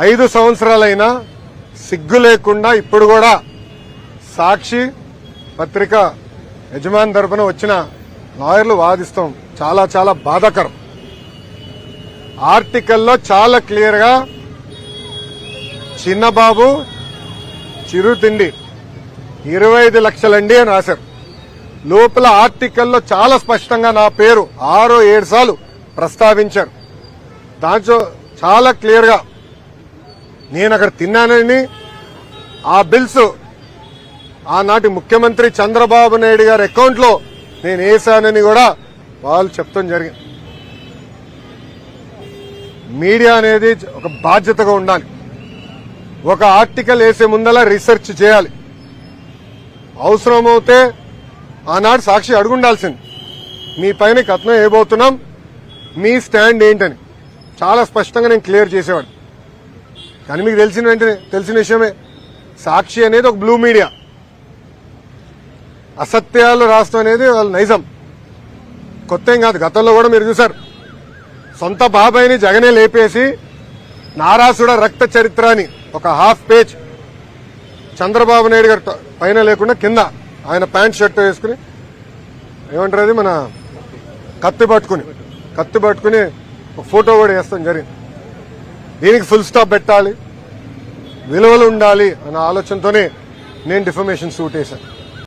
ఐదు సంవత్సరాలైనా సిగ్గు లేకుండా ఇప్పుడు కూడా సాక్షి పత్రిక యజమాని తరపున వచ్చిన లాయర్లు వాదిస్తాం. చాలా చాలా బాధాకరం. ఆర్టికల్లో చాలా క్లియర్గా చిన్నబాబు చిరుతిండి ఇరవై ఐదు లక్షలండి అని రాశారు. లోపల ఆర్టికల్లో చాలా స్పష్టంగా నా పేరు ఆరో ఏడు సార్లు ప్రస్తావించారు. దాంట్లో చాలా క్లియర్గా నేను అక్కడ తిన్నానని ఆ బిల్స్ ఆనాటి ముఖ్యమంత్రి చంద్రబాబు నాయుడు గారి అకౌంట్లో నేను వేశానని కూడా వాళ్ళు చెప్తాం జరిగింది. మీడియా అనేది ఒక బాధ్యతగా ఉండాలి. ఒక ఆర్టికల్ వేసే ముందల రీసెర్చ్ చేయాలి. అవసరమవుతే ఆనాడు సాక్షి అడుగుండాల్సింది. మీ పైన కథనం వేయబోతున్నాం. మీ స్టాండ్ ఏంటని. చాలా స్పష్టంగా నేను క్లియర్ చేసేవాడు కానీ మీకు తెలిసిన వెంటనే తెలిసిన విషయమే సాక్షి అనేది ఒక బ్లూ మీడియా అసత్యాలు రాష్ట్రం అనేది వాళ్ళ నైజం. కొత్త ఏం కాదు గతంలో కూడా మీరు చూసారు సొంత బాబాయిని జగనే లేపేసి నారాసుడ రక్త చరిత్ర అని ఒక హాఫ్ పేజ్ చంద్రబాబు నాయుడు గారి పైన లేకుండా కింద ఆయన ప్యాంట్ షర్ట్ వేసుకుని ఏమంటారు అది మన కత్తి పట్టుకుని కత్తి పట్టుకుని ఒక ఫోటో కూడా వేస్తాం జరిగింది. దీనికి ఫుల్ స్టాప్ పెట్టాలి. విలువలు ఉండాలి అన్న ఆలోచనతోనే నేను డిఫర్మేషన్ సూట్ వేశాను.